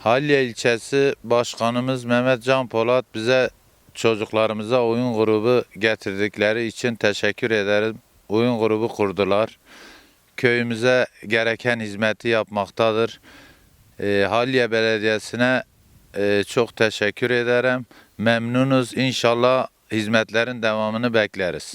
Halya ilçesi başkanımız Mehmet Can Polat bize çocuklarımıza oyun grubu getirdikleri için teşekkür ederim. Oyun grubu kurdular. Köyümüze gereken hizmeti yapmaktadır. E, Halya Belediyesi'ne e, çok teşekkür ederim. Memnunuz. İnşallah hizmetlerin devamını bekleriz.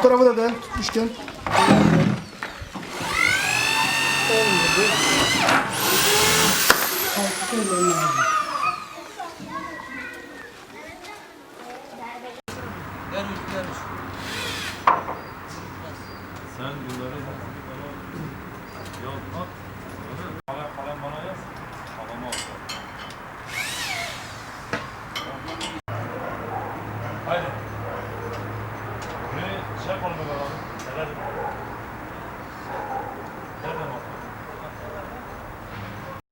Şu tarafı da del tutmuşken. Sen bunları yok at. Kalem kalem bana yaz. Kalem al. Haydi.